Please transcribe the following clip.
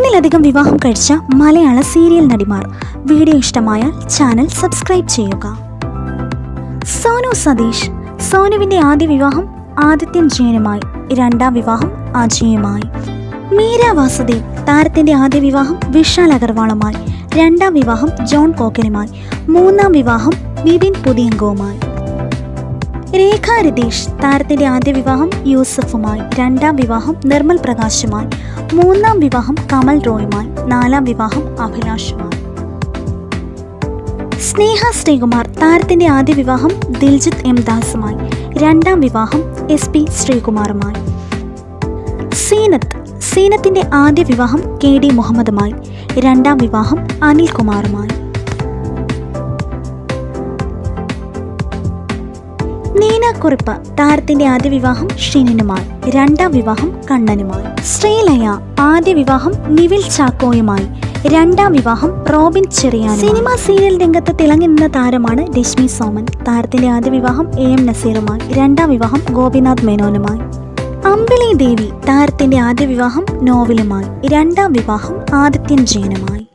ഒന്നിലധികം വിവാഹം കഴിച്ച മലയാള സീരിയൽ നടിമാർ. വീഡിയോ ഇഷ്ടമായാൽ ചാനൽ സബ്സ്ക്രൈബ് ചെയ്യുക. സോനു സതീഷ് സോനുവിന്റെ ആദ്യ വിവാഹം ആദിത്യൻ ജയനുമായി രണ്ടാം വിവാഹം അജയുമായി. മീര വാസുദേവ് താരത്തിന്റെ ആദ്യ വിവാഹം വിശാൽ അഗർവാളുമായി രണ്ടാം വിവാഹം ജോൺ കോക്കനുമായി മൂന്നാം വിവാഹം ബിബിൻ പുതിയങ്കവുമായി. രേഖ രതീഷ് താരത്തിന്റെ ആദ്യ വിവാഹം യൂസഫുമായി രണ്ടാം വിവാഹം നിർമ്മൽ പ്രകാശുമായി മൂന്നാം വിവാഹം കമൽ റോയുമായി നാലാം വിവാഹം അഭിലാഷുമായി. സ്നേഹ ശ്രീകുമാർ താരത്തിന്റെ ആദ്യ വിവാഹം ദിൽജിത്ത് എം ദാസുമായി രണ്ടാം വിവാഹം എസ് പി ശ്രീകുമാറുമായി. സീനത്ത് സീനത്തിന്റെ ആദ്യ വിവാഹം കെ ഡി മുഹമ്മദുമായി രണ്ടാം വിവാഹം അനിൽകുമാറുമായി. നീന കുറിപ്പ് താരത്തിന്റെ ആദ്യ വിവാഹം ഷിനിനുമായി രണ്ടാം വിവാഹം കണ്ണനുമായി. ശ്രീലയ ആദ്യ വിവാഹം നിവിൽ ചാക്കോയുമായി രണ്ടാം വിവാഹം റോബിൻ ചെറിയാൻ സിനിമ സീരിയൽ രംഗത്ത് തിളങ്ങി നിന്ന താരമാണ് രശ്മി സോമൻ. താരത്തിന്റെ ആദ്യ വിവാഹം എ എം നസീറുമായി രണ്ടാം വിവാഹം ഗോപിനാഥ് മേനോനുമായി. അമ്പിളി ദേവി താരത്തിന്റെ ആദ്യ വിവാഹം നോവലുമായി രണ്ടാം വിവാഹം ആദിത്യൻ ജയനുമായി.